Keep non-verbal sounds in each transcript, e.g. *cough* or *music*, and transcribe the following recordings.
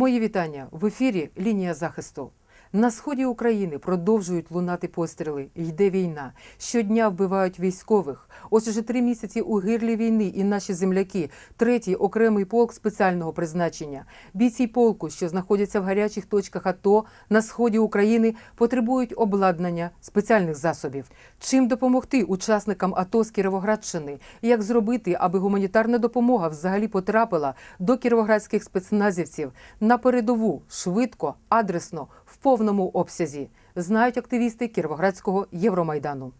Мої вітання в ефірі Лінія захисту. На сході України продовжують лунати постріли. Йде війна. Щодня вбивають військових. Ось уже три місяці у гирлі війни і наші земляки, третій окремий полк спеціального призначення. Бійці полку, що знаходяться в гарячих точках АТО на сході України, потребують обладнання спеціальних засобів. Чим допомогти учасникам АТО з Кіровоградщини? Як зробити, аби гуманітарна допомога взагалі потрапила до кіровоградських спецназівців на передову швидко, адресно, в повному обсязі? Знають активісти Кіровоградського Євромайдану.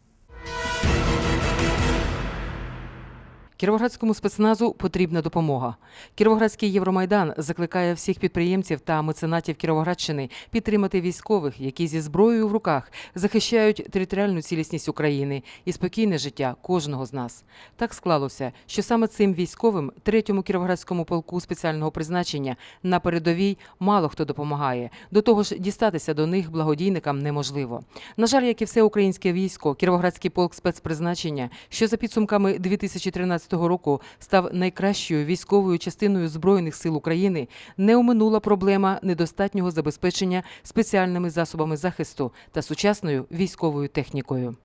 Кіровоградському спецназу потрібна допомога. Кіровоградський Євромайдан закликає всіх підприємців та меценатів Кіровоградщини підтримати військових, які зі зброєю в руках захищають територіальну цілісність України і спокійне життя кожного з нас. Так склалося, що саме цим військовим, третьому кіровоградському полку спеціального призначення на передовій мало хто допомагає. До того ж, дістатися до них благодійникам неможливо. На жаль, як і все українське військо, Кіровоградський полк спецпризначення, що за підсумками 2013 року став найкращою військовою частиною збройних сил України, не оминула проблема недостатнього забезпечення спеціальними засобами захисту та сучасною військовою технікою.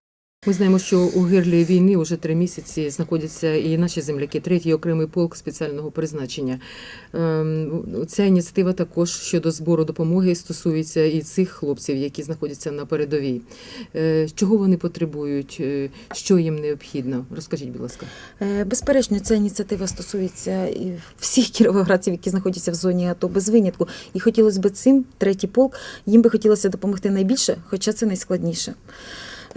Ми знаємо, що у гирлі війни вже три місяці знаходяться і наші земляки, третій окремий полк спеціального призначення. Ем, Ця ініціатива також щодо збору допомоги стосується і цих хлопців, які знаходяться на передовій. Е, Чого вони потребують, е, що їм необхідно? Розкажіть, будь ласка. Е, Безперечно, ця ініціатива стосується і всіх кіровоградців, які знаходяться в зоні АТО без винятку. І хотілося б цим, третій полк, їм би хотілося допомогти найбільше, хоча це найскладніше.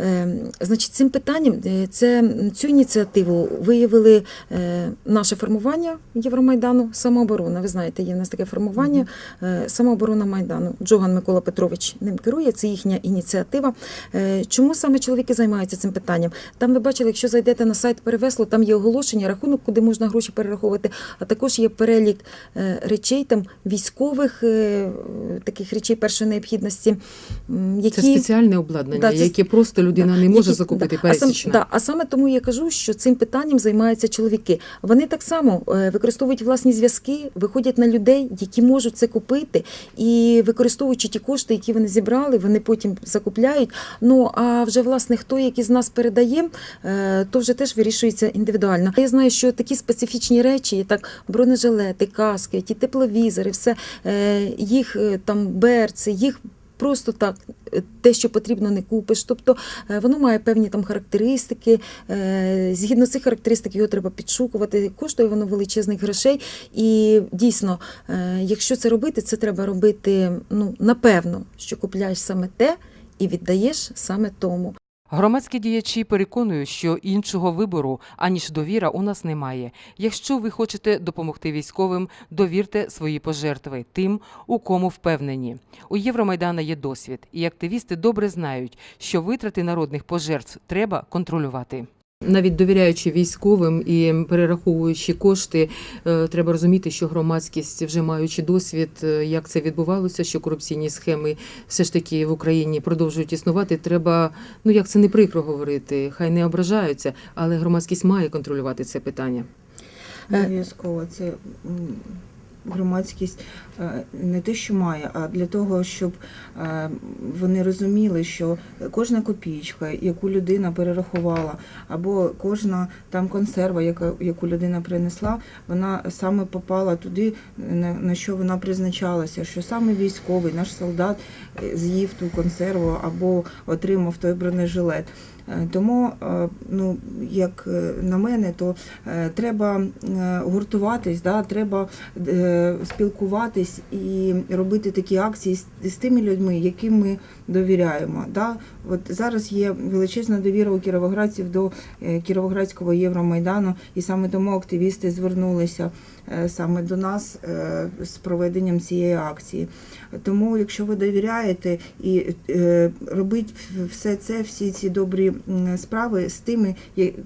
Е, Значить, цим питанням е, це цю ініціативу виявили е, наше формування Євромайдану самооборона. Ви знаєте, є в нас таке формування е, самооборона Майдану. Джоган Микола Петрович ним керує. Це їхня ініціатива. Чому саме чоловіки займаються цим питанням? Там ви бачили, якщо зайдете на сайт перевесло, там є оголошення, рахунок, куди можна гроші перераховувати, а також є перелік речей там військових таких речей першої необхідності, які Це спеціальне обладнання, Да, це- яке просто людина не може які- закупити да. А сам- да, а саме тому я кажу, що цим питанням займаються чоловіки. Вони так само е, використовують власні зв'язки, виходять на людей, які можуть це купити, і використовуючи ті кошти, які вони зібрали, вони потім закупляють. Ну а вже власне хто які з нас передає, е, то вже теж вирішується індивідуально. Я знаю, що такі специфічні речі, так бронежилети, каски, ті тепловізори, все е, їх там берці, їх. Просто так, е, те, що потрібно, не купиш. Тобто е, воно має певні там характеристики. е, Згідно цих характеристик його треба підшукувати. Коштує воно величезних грошей. І дійсно, якщо це робити, це треба робити ну, напевно, що купляєш саме те і віддаєш саме тому. Громадські діячі переконують, що іншого вибору аніж довіра у нас немає. Якщо ви хочете допомогти військовим, довірте свої пожертви тим, у кому впевнені. У Євромайдана є досвід, і активісти добре знають, що витрати народних пожертв треба контролювати. Навіть довіряючи військовим і перераховуючи кошти, е, треба розуміти, що громадськість, вже маючи досвід, е, як це відбувалося, що корупційні схеми все ж таки в Україні продовжують існувати. Треба, ну як це не прикро говорити, хай не ображаються, але громадськість має контролювати це питання. Обов'язково це громадськість е, не те, що має, а для того, щоб е, вони розуміли, що кожна копійка, яку людина перерахувала, або кожна там консерва, яку людина принесла, вона саме попала туди, на, що вона призначалася, що саме військовий, наш солдат е, з'їв ту консерву або отримав той бронежилет. Е, Тому, е, ну, як е, на мене, то треба гуртуватись, да, треба спілкуватись і робити такі акції з, тими людьми, яким ми довіряємо. Да. От зараз є величезна довіра у кіровоградців до Кіровоградського Євромайдану, і саме тому активісти звернулися саме до нас е, з проведенням цієї акції. Тому, якщо ви довіряєте і е, робіть все це, всі ці добрі справи з тими,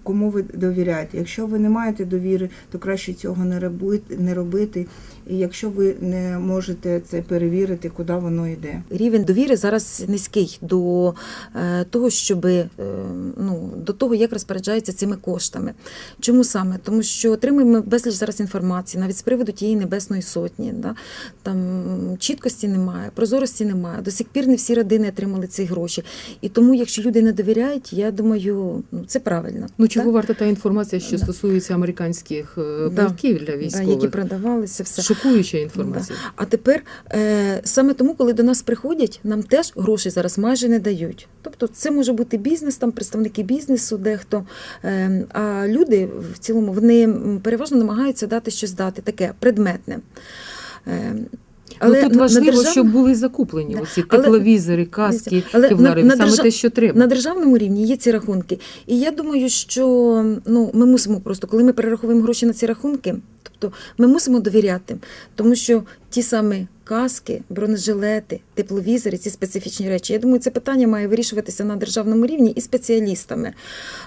кому ви довіряєте. Якщо ви не маєте довіри, то краще цього не робити і якщо ви не можете це перевірити, куди воно йде. Рівень довіри зараз низький до е, того, щоб е, ну, до того, як розпоряджаються цими коштами. Чому саме? Тому що отримуємо безліч зараз інформації, навіть з приводу тієї небесної сотні. Да? Там чіткості немає, прозорості немає. До сих пір не всі родини отримали ці гроші. І тому, якщо люди не довіряють, я думаю, ну, це правильно. Ну чого так? варта та інформація, що Да. стосується американських е, Да. банків для Да, які продавалися, все. Шокуюча інформація. А тепер е, саме тому, коли до нас приходять, нам теж гроші зараз майже не дають. Тобто це може бути бізнес, там представники бізнесу, дехто. Е, а люди в цілому вони переважно намагаються дати щось дати, таке предметне. Е, Але ну, тут на- на важливо, держав- щоб були закуплені Да. оці тепловізори, каски, Але на- на саме держав- те, що треба. На державному рівні є ці рахунки. І я думаю, що ну, ми мусимо просто, коли ми перераховуємо гроші на ці рахунки, тобто ми мусимо довіряти, тому що ті самі каски, бронежилети, тепловізори, ці специфічні речі. Я думаю, це питання має вирішуватися на державному рівні і спеціалістами.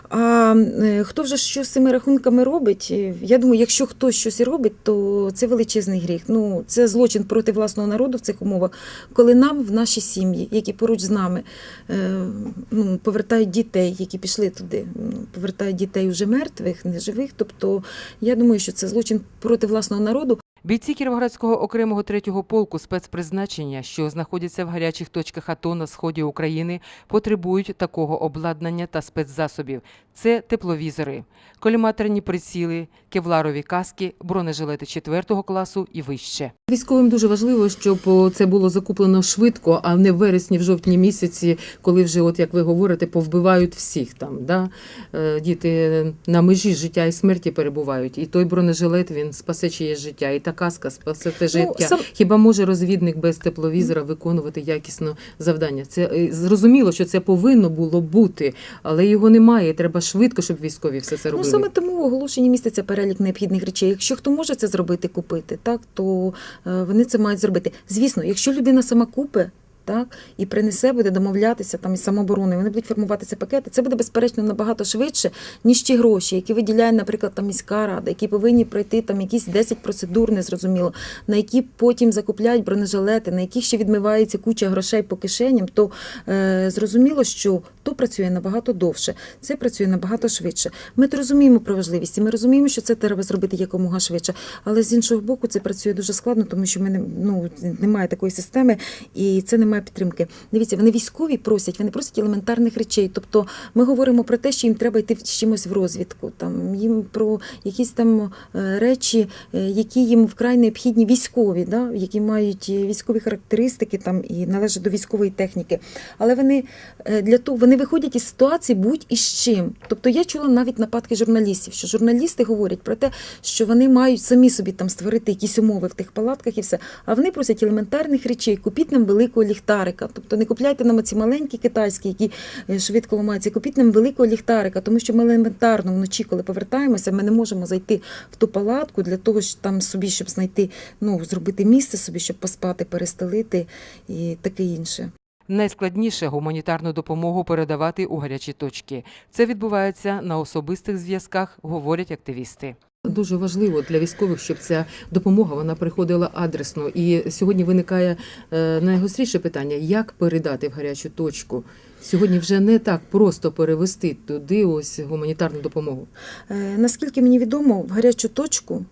А е, хто вже що з цими рахунками робить? Я думаю, якщо хтось щось робить, то це величезний гріх. Ну це злочин проти власного народу в цих умовах, коли нам в наші сім'ї, які поруч з нами, е, ну, повертають дітей, які пішли туди, ну, повертають дітей уже мертвих, неживих. Тобто я думаю, що це злочин проти власного народу. Бійці Кіровоградського окремого третього полку спецпризначення, що знаходяться в гарячих точках АТО на сході України, потребують такого обладнання та спецзасобів. Це тепловізори, коліматорні приціли, кевларові каски, бронежилети 4 класу і вище. Військовим дуже важливо, щоб це було закуплено швидко, а не в вересні, в жовтні місяці, коли вже, от як ви говорите, повбивають всіх там. Да? Е, Діти на межі життя і смерті перебувають. І той бронежилет він спасе чиєсь життя, і та каска спасе життя. життя. сам- Хіба може розвідник без тепловізора виконувати якісно завдання? Це е, зрозуміло, що це повинно було бути, але його немає. і Треба швидко, щоб військові все це робили. Ну саме тому в оголошенні міститься перелік необхідних речей. Якщо хто може це зробити, купити, так то е, вони це мають зробити. Звісно, якщо людина сама купить. Так, і принесе, буде домовлятися там із самооборони. Вони будуть формувати ці пакети. Це буде безперечно набагато швидше, ніж ті гроші, які виділяє, наприклад, там міська рада, які повинні пройти там якісь 10 процедур, незрозуміло, на які потім закупляють бронежилети, на яких ще відмивається куча грошей по кишеням. То е, зрозуміло, що то працює набагато довше, це працює набагато швидше. Ми то розуміємо про важливість, і ми розуміємо, що це треба зробити якомога швидше. Але з іншого боку, це працює дуже складно, тому що ми не ну немає такої системи і це немає підтримки. Дивіться, вони військові просять, вони просять елементарних речей. Тобто ми говоримо про те, що їм треба йти з чимось в розвідку. Там їм про якісь там е, речі, е, які їм вкрай необхідні військові, да, які мають військові характеристики там і належать до військової техніки. Але вони е, для того вони виходять із ситуації будь-із чим. Тобто я чула навіть нападки журналістів, що журналісти говорять про те, що вони мають самі собі там створити якісь умови в тих палатках і все. А вони просять елементарних речей, купіть нам великого ліхтарика. Тобто не купляйте нам ці маленькі китайські, які е, швидко ламаються, купіть нам великого ліхтарика, тому що ми елементарно вночі, коли повертаємося, ми не можемо зайти в ту палатку для того, щоб там собі, щоб знайти, ну зробити місце собі, щоб поспати, перестелити і таке інше. Найскладніше гуманітарну допомогу передавати у гарячі точки. Це відбувається на особистих зв'язках, говорять активісти. Дуже важливо для військових, щоб ця допомога вона приходила адресно. І сьогодні виникає е, найгостріше питання: як передати в гарячу точку. Сьогодні вже не так просто перевести туди ось гуманітарну допомогу. Е, Наскільки мені відомо, в гарячу точку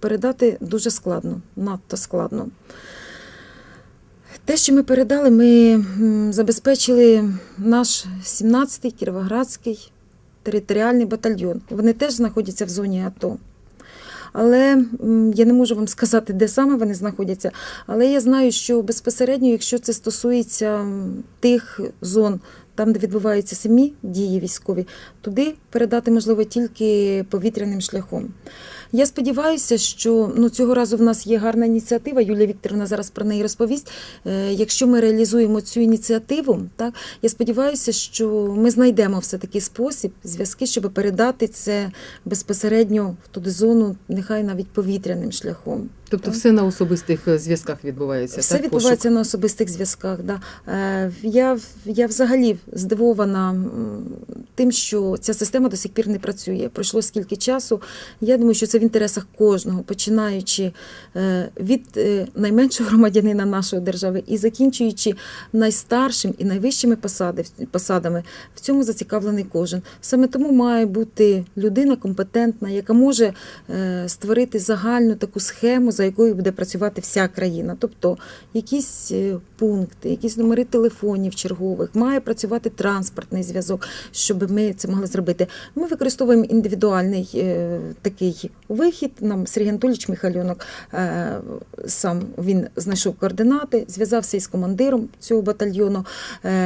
передати дуже складно, надто складно. Те, що ми передали, ми забезпечили наш 17-й Кіровоградський територіальний батальйон. Вони теж знаходяться в зоні АТО. Але я не можу вам сказати, де саме вони знаходяться. Але я знаю, що безпосередньо, якщо це стосується тих зон, там, де відбуваються самі дії військові, туди передати можливо тільки повітряним шляхом. Я сподіваюся, що ну, цього разу в нас є гарна ініціатива. Юлія Вікторівна зараз про неї розповість. Е, Якщо ми реалізуємо цю ініціативу, так я сподіваюся, що ми знайдемо все таки спосіб, зв'язки, щоб передати це безпосередньо в туди зону, нехай навіть повітряним шляхом. Тобто, все на особистих е, зв'язках відбувається. Все так, відбувається на особистих зв'язках. Да. Е, Я, я взагалі здивована тим, що ця система до сих пір не працює. Пройшло скільки часу. Я думаю, що це в інтересах кожного, починаючи е, від найменшого *laughs* громадянина нашої держави і закінчуючи найстаршим і найвищими посадами. В цьому зацікавлений кожен. Саме тому має бути людина компетентна, яка може створити загальну таку схему, за якою буде працювати вся країна. Тобто якісь е, пункти, якісь номери телефонів чергових, має працювати транспортний зв'язок, щоб ми це могли зробити. Ми використовуємо індивідуальний е, такий вихід. Нам Сергій Анатолійович Михальонок е, сам він знайшов координати, зв'язався із командиром цього батальйону,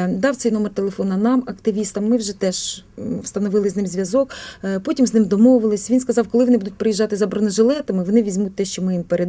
дав цей номер телефона нам, активістам. Ми вже теж встановили з ним зв'язок. Потім з ним домовились. Він сказав, коли вони будуть приїжджати за бронежилетами, вони візьмуть те, що ми їм передали.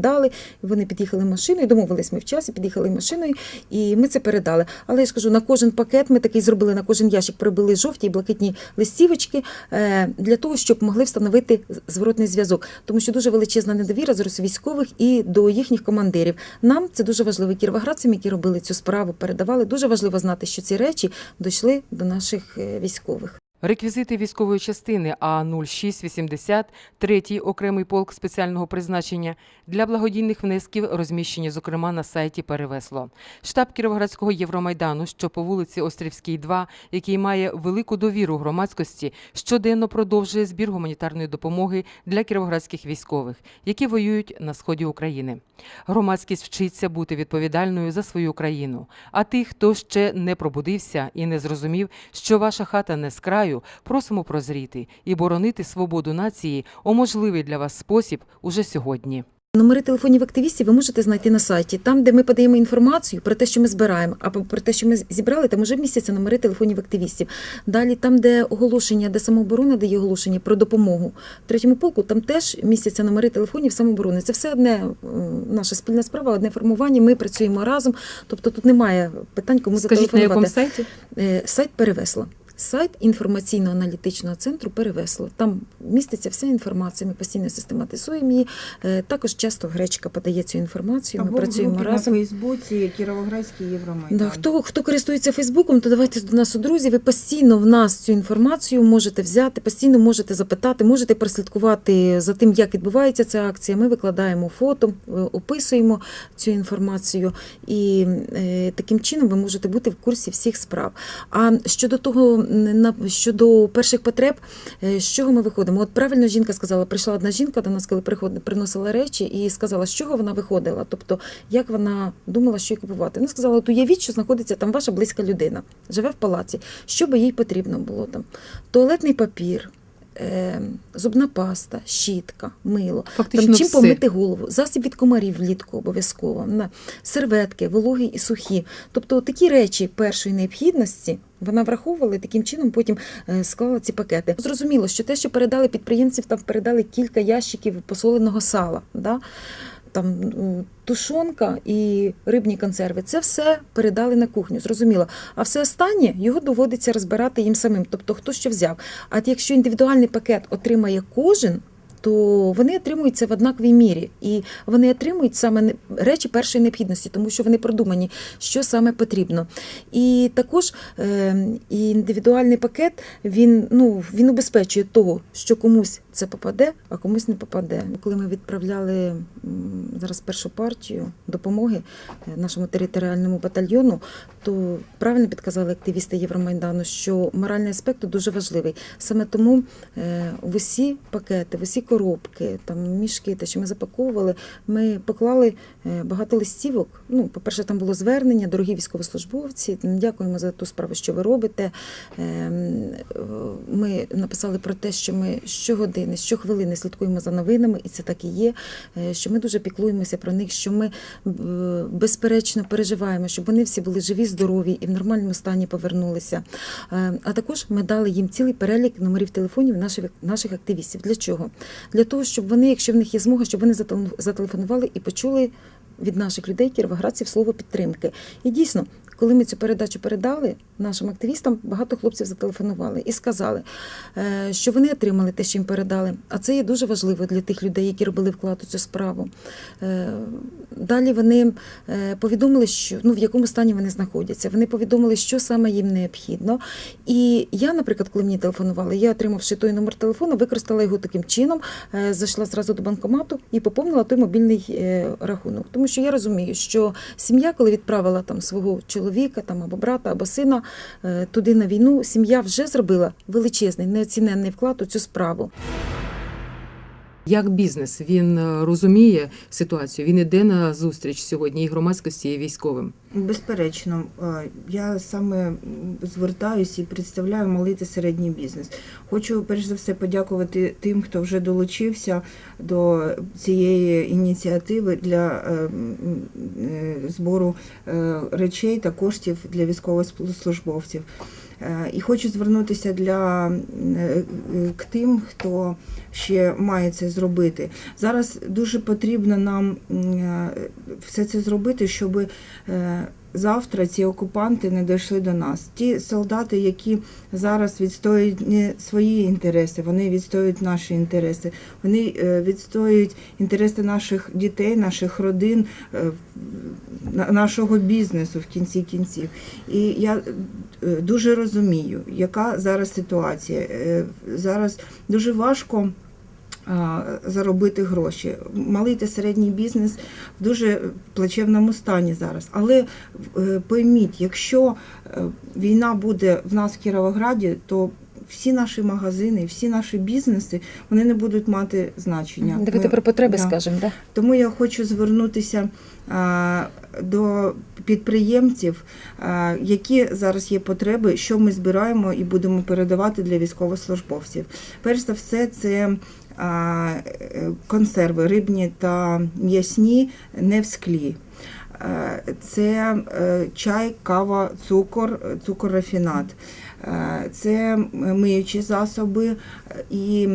Вони під'їхали машиною, домовились ми в часі, під'їхали машиною, і ми це передали. Але я ж кажу, на кожен пакет ми такий зробили, на кожен ящик прибили жовті і блакитні листівочки е, для того, щоб могли встановити зворотний зв'язок. Тому що дуже величезна недовіра зараз у військових і до їхніх командирів. Нам це дуже важливо. Кіровоградцям, які робили цю справу, передавали. Дуже важливо знати, що ці речі дійшли до наших е, військових. Реквізити військової частини А0680, третій окремий полк спеціального призначення для благодійних внесків розміщені, зокрема, на сайті Перевесло. Штаб Кіровоградського Євромайдану, що по вулиці Острівській, 2, який має велику довіру громадськості, щоденно продовжує збір гуманітарної допомоги для кіровоградських військових, які воюють на сході України. Громадськість вчиться бути відповідальною за свою країну. А тих, хто ще не пробудився і не зрозумів, що ваша хата не з просимо прозріти і боронити свободу нації у можливий для вас спосіб уже сьогодні. Номери телефонів активістів ви можете знайти на сайті, там, де ми подаємо інформацію про те, що ми збираємо, або про те, що ми зібрали, там вже містяться номери телефонів активістів. Далі, там, де оголошення, де самооборона дає оголошення про допомогу в третьому полку, там теж містяться номери телефонів самооборони. Це все одне наша спільна справа, одне формування. Ми працюємо разом. Тобто тут немає питань, кому Скажіть, на якому зателефонувати. сайті? Е, Сайт перевесла. Сайт інформаційно-аналітичного центру перевесло. Там міститься вся інформація. Ми постійно систематизуємо її. Е, Також часто гречка подає цю інформацію. Ми Або в працюємо групі разом. на Фейсбуці Кіровоградський Євромайдан. Да, хто, хто користується Фейсбуком, то давайте до нас у друзі. Ви постійно в нас цю інформацію можете взяти, постійно можете запитати, можете прослідкувати за тим, як відбувається ця акція. Ми викладаємо фото, е, описуємо цю інформацію, і е, таким чином ви можете бути в курсі всіх справ. А щодо того, на щодо перших потреб, е, з чого ми виходимо? От правильно жінка сказала, прийшла одна жінка до нас, коли приходила, приносила речі, і сказала, з чого вона виходила. Тобто, як вона думала, що їй купувати. Вона сказала, от уявіть, що знаходиться там ваша близька людина, живе в палаці. Що би їй потрібно було там? Туалетний папір. Е, Зубна паста, щітка, мило, Фактично там, чим все. помити голову, засіб від комарів влітку обов'язково, на серветки, вологі і сухі. Тобто такі речі першої необхідності вона враховувала і таким чином потім е, склала ці пакети. Зрозуміло, що те, що передали підприємців, там передали кілька ящиків посоленого сала. Да? Там тушонка і рибні консерви. Це все передали на кухню, зрозуміло. А все останнє його доводиться розбирати їм самим, тобто хто що взяв. А якщо індивідуальний пакет отримає кожен, то вони отримують це в однаковій мірі, і вони отримують саме речі першої необхідності, тому що вони продумані, що саме потрібно. І також е, і індивідуальний пакет він, ну, він убезпечує того, що комусь це попаде, а комусь не попаде. Коли ми відправляли зараз першу партію допомоги е, нашому територіальному батальйону, то правильно підказали активісти Євромайдану, що моральний аспект дуже важливий. Саме тому е, в усі пакети, в усі коробки, там мішки, те, що ми запаковували, ми поклали е, багато листівок. Ну, по-перше, там було звернення, дорогі військовослужбовці. Дякуємо за ту справу, що ви робите. Ем, Ми написали про те, що ми щогодини, щохвилини слідкуємо за новинами, і це так і є. е, Що ми дуже піклуємося про них, що ми е, безперечно переживаємо, щоб вони всі були живі, здорові і в нормальному стані повернулися. Е, А також ми дали їм цілий перелік номерів телефонів наших, наших активістів. Для чого? Для того, щоб вони, якщо в них є змога, щоб вони зателефон- зателефонували і почули від наших людей, кіровоградців, слово підтримки. І дійсно, коли ми цю передачу передали, нашим активістам багато хлопців зателефонували і сказали, е, що вони отримали те, що їм передали. А це є дуже важливо для тих людей, які робили вклад у цю справу. Е, Далі вони е, повідомили, що ну в якому стані вони знаходяться. Вони повідомили, що саме їм необхідно. І я, наприклад, коли мені телефонували, я отримавши той номер телефону, використала його таким чином, зайшла зразу до банкомату і поповнила той мобільний рахунок. Тому що я розумію, що сім'я, коли відправила там свого чоловіка, там або брата, або сина туди на війну, сім'я вже зробила величезний неоціненний вклад у цю справу. Як бізнес він е, розуміє ситуацію, він іде на зустріч сьогодні і громадськості, і військовим. Безперечно, е, я саме звертаюся і представляю малий та середній бізнес. Хочу перш за все подякувати тим, хто вже долучився до цієї ініціативи для е, е, збору речей та коштів для військовослужбовців. І хочу звернутися для к тим, хто ще має це зробити. Зараз дуже потрібно нам все це зробити, щоб завтра ці окупанти не дійшли до нас. Ті солдати, які зараз відстоюють не свої інтереси, вони відстоюють наші інтереси. Вони е, відстоюють інтереси наших дітей, наших родин, е, нашого бізнесу в кінці кінців. І я е, дуже розумію, яка зараз ситуація. Зараз дуже важко заробити гроші. Малий та середній бізнес в дуже плачевному стані зараз. Але е, пойміть, якщо е, війна буде в нас в Кіровограді, то всі наші магазини, всі наші бізнеси вони не будуть мати значення. Давайте Ми- про потреби да. скажемо. Да? тому я хочу звернутися а, до підприємців, а, які зараз є потреби, що ми збираємо і будемо передавати для військовослужбовців. Перш за все, це е, консерви рибні та м'ясні не в склі. Це е, чай, кава, цукор, цукоррафінат. Це миючі засоби і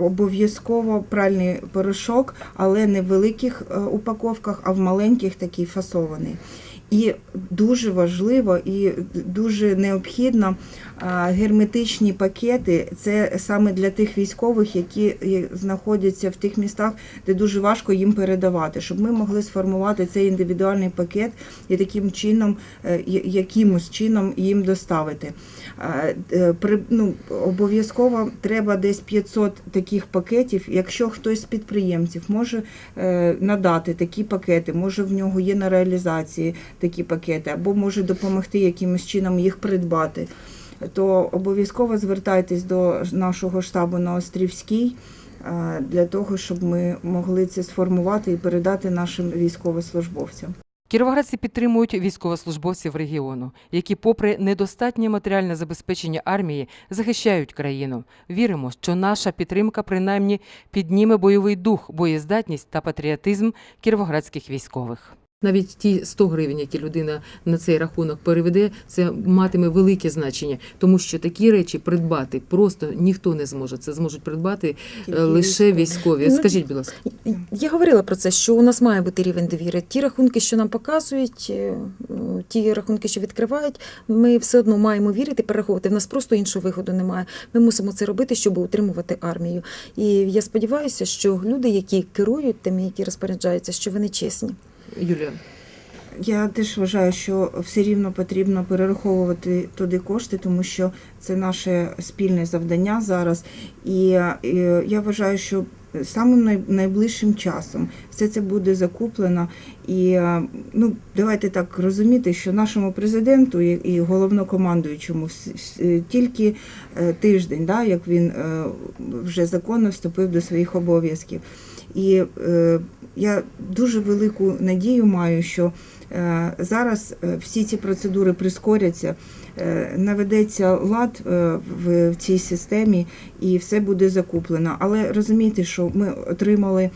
обов'язково пральний порошок, але не в великих е, упаковках, а в маленьких такий фасований. І дуже важливо і дуже необхідно герметичні пакети. Це саме для тих військових, які знаходяться в тих містах, де дуже важко їм передавати, щоб ми могли сформувати цей індивідуальний пакет і таким чином, е, якимось чином їм доставити. Е, ну, обов'язково треба десь 500 таких пакетів. Якщо хтось з підприємців може е, надати такі пакети, може в нього є на реалізації такі пакети, або може допомогти якимось чином їх придбати, то обов'язково звертайтесь до нашого штабу на Острівській е, для того, щоб ми могли це сформувати і передати нашим військовослужбовцям. Кіровоградці підтримують військовослужбовців регіону, які, попри недостатнє матеріальне забезпечення армії, захищають країну. Віримо, що наша підтримка принаймні підніме бойовий дух, боєздатність та патріотизм кіровоградських військових. Навіть ті 100 гривень, які людина на цей рахунок переведе, це матиме велике значення, тому що такі речі придбати просто ніхто не зможе. Це зможуть придбати е, Тільки лише військові. військові. Ну, Скажіть, будь ласка. Я говорила про це, що у нас має бути рівень довіри. Ті рахунки, що нам показують, е, ті рахунки, що відкривають, ми все одно маємо вірити, перераховувати. В нас просто іншого виходу немає. Ми мусимо це робити, щоб утримувати армію. І я сподіваюся, що люди, які керують тими, які розпоряджаються, що вони чесні. Юлія, Я теж вважаю, що все рівно потрібно перераховувати туди кошти, тому що це наше спільне завдання зараз. І, е, я вважаю, що самим найближчим часом все це буде закуплено. І е, ну, давайте так розуміти, що нашому президенту і, головнокомандуючому вс- тільки е, тиждень, да, як він е, вже законно вступив до своїх обов'язків. І е, я дуже велику надію маю, що е, зараз е, всі ці процедури прискоряться, е, наведеться лад в, цій системі і все буде закуплено. Але розумійте, що ми отримали.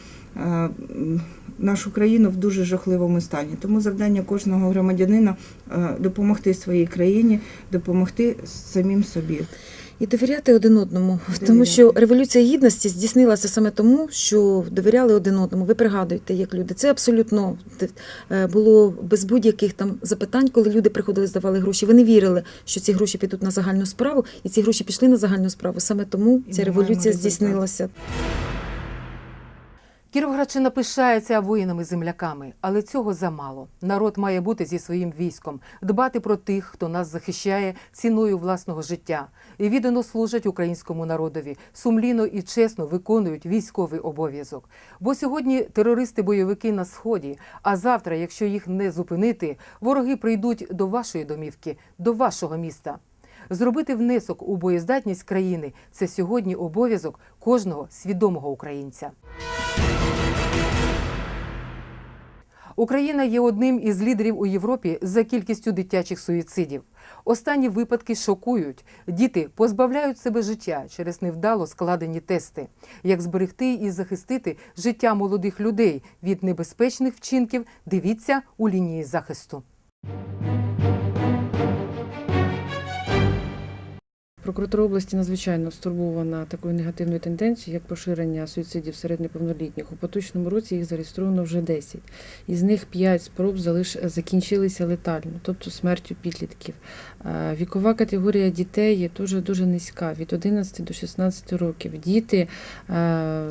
нашу країну в дуже жахливому стані. Тому завдання кожного громадянина допомогти своїй країні, допомогти самим собі. І довіряти один одному, тому що революція гідності здійснилася саме тому, що довіряли один одному. Ви пригадуєте, як люди. Це абсолютно е, було без будь-яких там запитань, коли люди приходили, здавали гроші. Вони вірили, що ці гроші підуть на загальну справу, і ці гроші пішли на загальну справу. Саме тому ця революція здійснилася. Кіровоградщина пишається воїнами-земляками, але цього замало. Народ має бути зі своїм військом, дбати про тих, хто нас захищає ціною власного життя, і віддано служать українському народові, сумлінно і чесно виконують військовий обов'язок. Бо сьогодні терористи-бойовики на сході. А завтра, якщо їх не зупинити, вороги прийдуть до вашої домівки, до вашого міста. Зробити внесок у боєздатність країни це сьогодні обов'язок кожного свідомого українця. Україна є одним із лідерів у Європі за кількістю дитячих суїцидів. Останні випадки шокують. Діти позбавляють себе життя через невдало складені тести. Як зберегти і захистити життя молодих людей від небезпечних вчинків, дивіться у лінії захисту. Прокуратура області надзвичайно стурбована такою негативною тенденцією, як поширення суїцидів серед неповнолітніх. У поточному році їх зареєстровано вже 10. Із них 5 спроб залиш... закінчилися летально, тобто смертю підлітків. Е, Вікова категорія дітей є дуже дуже низька від 11 до 16 років. Діти, е,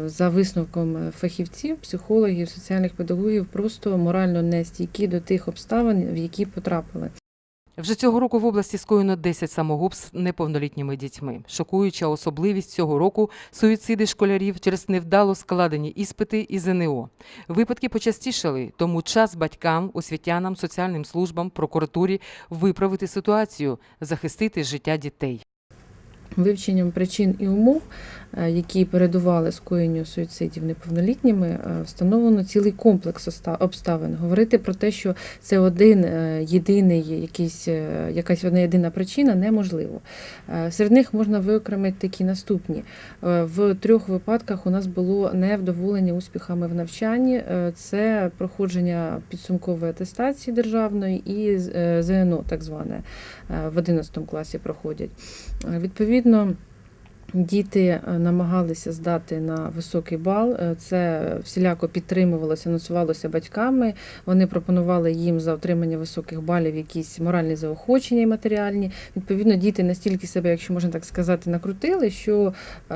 за висновком фахівців, психологів, соціальних педагогів, просто морально не стійкі до тих обставин, в які потрапили. Вже цього року в області скоєно 10 самогубств неповнолітніми дітьми. Шокуюча особливість цього року суїциди школярів через невдало складені іспити і ЗНО. Випадки почастішали, тому час батькам, освітянам, соціальним службам, прокуратурі виправити ситуацію, захистити життя дітей. Вивченням причин і умов, які передували скоєнню суїцидів неповнолітніми, е, встановлено цілий комплекс обставин. Говорити про те, що це один е, єдиний, якийсь, е, якась одна єдина причина, неможливо. Е, Серед них можна виокремити такі наступні. Е, В трьох випадках у нас було невдоволення успіхами в навчанні. Е, Це проходження підсумкової атестації державної і е, ЗНО, так зване, е, в 11 класі проходять. Е, Відповідно, діти е, намагалися здати на високий бал. Е, Це всіляко підтримувалося, анонсувалося батьками. Вони пропонували їм за отримання високих балів якісь моральні заохочення і матеріальні. Відповідно, діти настільки себе, якщо можна так сказати, накрутили, що е,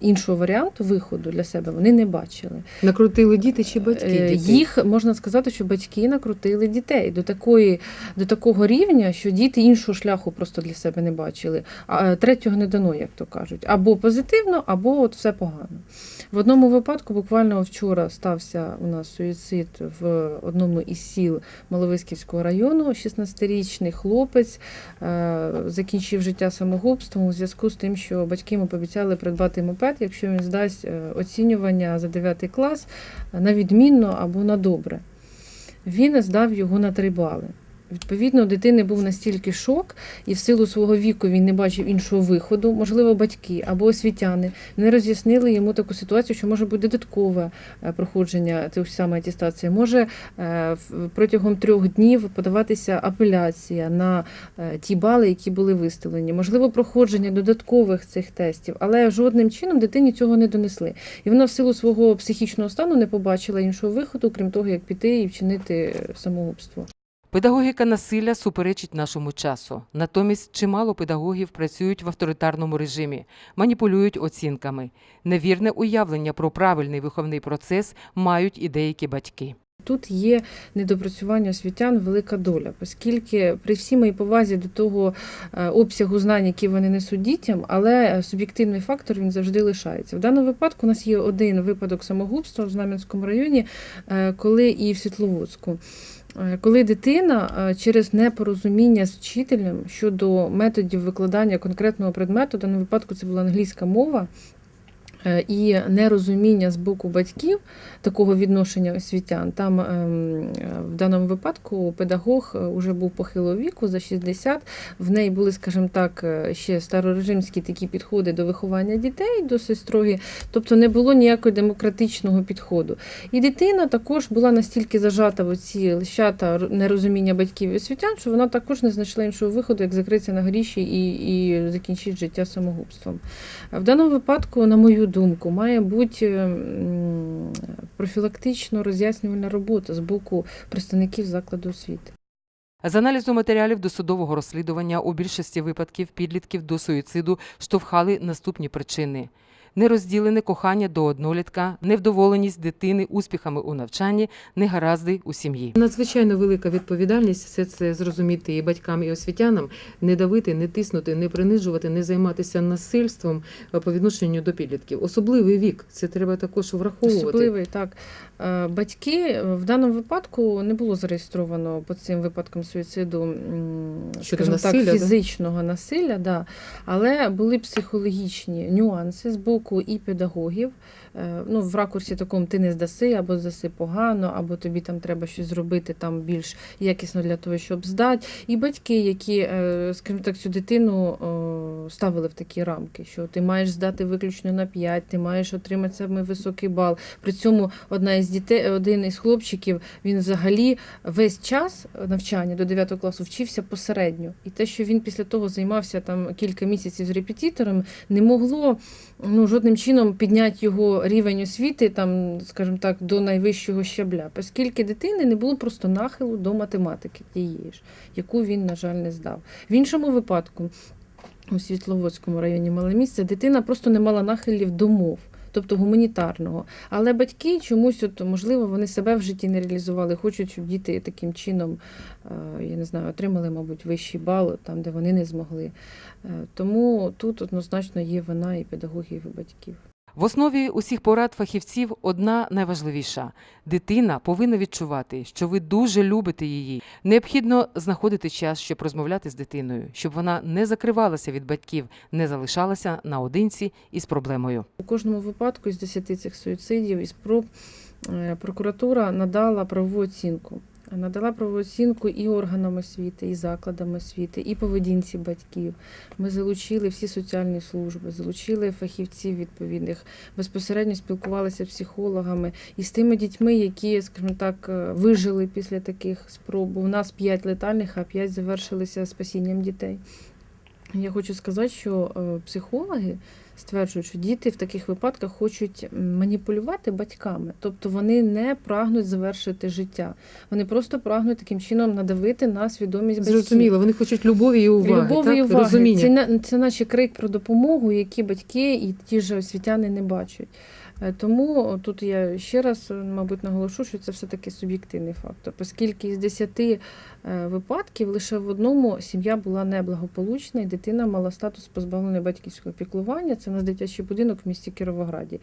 іншого варіанту виходу для себе вони не бачили. Накрутили діти чи Е, Їх можна сказати, що батьки накрутили дітей до такої, до такого рівня, що діти іншого шляху просто для себе не бачили. А третього не дано, як то кажуть. Або позитивно, або от все погано. В одному випадку, буквально вчора стався у нас суїцид в одному із сіл Маловиськівського району. 16-річний хлопець е, закінчив життя самогубством у зв'язку з тим, що батьки йому пообіцяли придбати мопед, якщо він здасть е, оцінювання за 9 клас на відмінно або на добре. Він здав його на 3 бали. Відповідно, у дитини був настільки шок, і в силу свого віку він не бачив іншого виходу. Можливо, батьки або освітяни не роз'яснили йому таку ситуацію, що може бути додаткове е, проходження цієї саме атестації. Може е, протягом трьох днів подаватися апеляція на е, ті бали, які були виставлені. Можливо, проходження додаткових цих тестів, але жодним чином дитині цього не донесли. І вона в силу свого психічного стану не побачила іншого виходу, крім того, як піти і вчинити самогубство. Педагогіка насилля суперечить нашому часу. Натомість чимало педагогів працюють в авторитарному режимі, маніпулюють оцінками. Невірне уявлення про правильний виховний процес мають і деякі батьки. Тут є недопрацювання освітян велика доля, оскільки при всій моїй повазі до того е, обсягу знань, які вони несуть дітям, але суб'єктивний фактор він завжди лишається. В даному випадку у нас є один випадок самогубства в Знам'янському районі, е, коли і в Світловодську. Е, Коли дитина е, через непорозуміння з вчителем щодо методів викладання конкретного предмету, в даному випадку це була англійська мова, і нерозуміння з боку батьків такого відношення освітян. Там ем, е, в даному випадку педагог вже був похилого віку за 60. В неї були, скажімо так, е, ще старорежимські такі підходи до виховання дітей, досить строгі, тобто не було ніякого демократичного підходу. І дитина також була настільки зажата в ці лищата нерозуміння батьків і освітян, що вона також не знайшла іншого виходу, як закритися на гріші і, і закінчити життя самогубством. В даному випадку, на мою думку, має бути профілактично роз'яснювальна робота з боку представників закладу освіти. З аналізу матеріалів досудового розслідування у більшості випадків підлітків до суїциду штовхали наступні причини: нерозділене кохання до однолітка, невдоволеність дитини успіхами у навчанні, негаразди у сім'ї. Надзвичайно велика відповідальність все це зрозуміти і батькам, і освітянам, не давити, не тиснути, не принижувати, не займатися насильством по відношенню до підлітків. Особливий вік це треба також враховувати. Особливий, так. Е, Батьки е, в даному випадку не було зареєстровано по цим випадкам суїциду скажімо насилля, да? так, фізичного насилля, да. але були психологічні нюанси з боку і педагогів. Е, Ну, в ракурсі такому ти не здаси, або здаси погано, або тобі там треба щось зробити там більш якісно для того, щоб здати. І батьки, які, е, скажімо так, цю дитину ставили в такі рамки, що ти маєш здати виключно на 5, ти маєш отримати самий високий бал. При цьому одна із дітей, один із хлопчиків, він взагалі весь час навчання до 9 класу вчився посередньо. І те, що він після того займався там кілька місяців з репетитором, не могло ну, жодним чином підняти його рівень освіти, там, скажімо так, до найвищого щабля, оскільки дитини не було просто нахилу до математики тієї ж, яку він, на жаль, не здав. В іншому випадку, у Світловодському районі мале місце, дитина просто не мала нахилів до мов. Тобто гуманітарного. Але батьки чомусь, от, можливо, вони себе в житті не реалізували, хочуть, щоб діти таким чином, е, я не знаю, отримали, мабуть, вищий бал там, де вони не змогли. Е, Тому тут однозначно є вина і педагогів, і батьків. В основі усіх порад фахівців одна найважливіша: дитина повинна відчувати, що ви дуже любите її. Необхідно знаходити час, щоб розмовляти з дитиною, щоб вона не закривалася від батьків, не залишалася наодинці із проблемою. У кожному випадку із 10 цих суїцидів і спроб е, прокуратура надала правову оцінку. Надала правову оцінку і органам освіти, і закладам освіти, і поведінці батьків. Ми залучили всі соціальні служби, залучили фахівців відповідних, безпосередньо спілкувалися з психологами і з тими дітьми, які, скажімо так, е, вижили після таких спроб. У нас 5 летальних, а 5 завершилися спасінням дітей. Я хочу сказати, що е, психологи стверджують, що діти в таких випадках хочуть маніпулювати батьками, тобто вони не прагнуть завершити життя. Вони просто прагнуть таким чином надавити на свідомість батьків. Зрозуміло, вони хочуть любові і уваги, Любові так? і уваги. розуміння. Це, це наче крик про допомогу, які батьки і ті ж освітяни не бачать. Е, Тому тут я ще раз, е, мабуть, наголошу, що це все-таки суб'єктивний фактор, оскільки із 10 е, випадків лише в одному сім'я була неблагополучна, і дитина мала статус позбавленої батьківського піклування. Це у нас дитячий будинок в місті Кіровограді.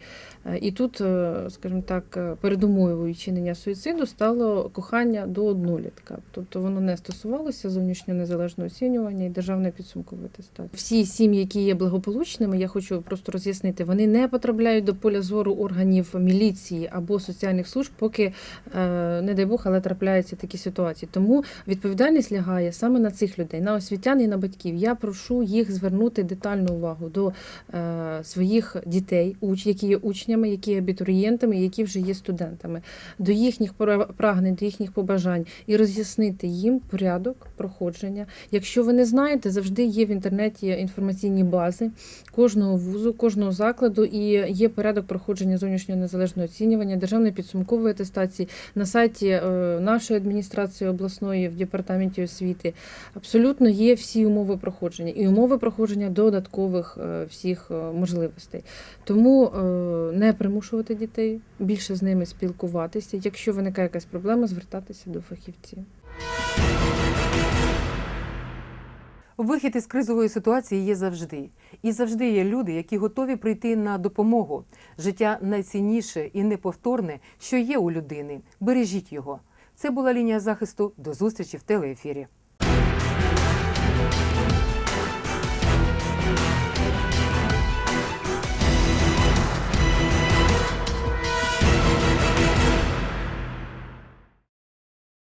І тут, скажімо так, передумовою чинення суїциду стало кохання до однолітка. Тобто воно не стосувалося зовнішнього незалежного оцінювання і державної підсумкової атестації. Всі сім'ї, які є благополучними, я хочу просто роз'яснити, вони не потрапляють до поля зору органів міліції або соціальних служб, поки, е, не дай Бог, але трапляються такі ситуації. Тому відповідальність лягає саме на цих людей, на освітян і на батьків. Я прошу їх звернути детальну увагу до е, своїх дітей, які є учнями, які є абітурієнтами, які вже є студентами, до їхніх прагнень, до їхніх побажань і роз'яснити їм порядок проходження. Якщо ви не знаєте, завжди є в інтернеті інформаційні бази кожного вузу, кожного закладу, і є порядок проходження зовнішнього незалежного оцінювання, державної підсумкової атестації на сайті е, нашої адміністрації обласної в департаменті освіти. Абсолютно є всі умови проходження і умови проходження додаткових е, всіх е, можливостей. Тому не примушувати дітей, більше з ними спілкуватися. Якщо виникає якась проблема, звертатися до фахівців. Вихід із кризової ситуації є завжди. І завжди є люди, які готові прийти на допомогу. Життя найцінніше і неповторне, що є у людини. Бережіть його. Це була лінія захисту. До зустрічі в телеефірі.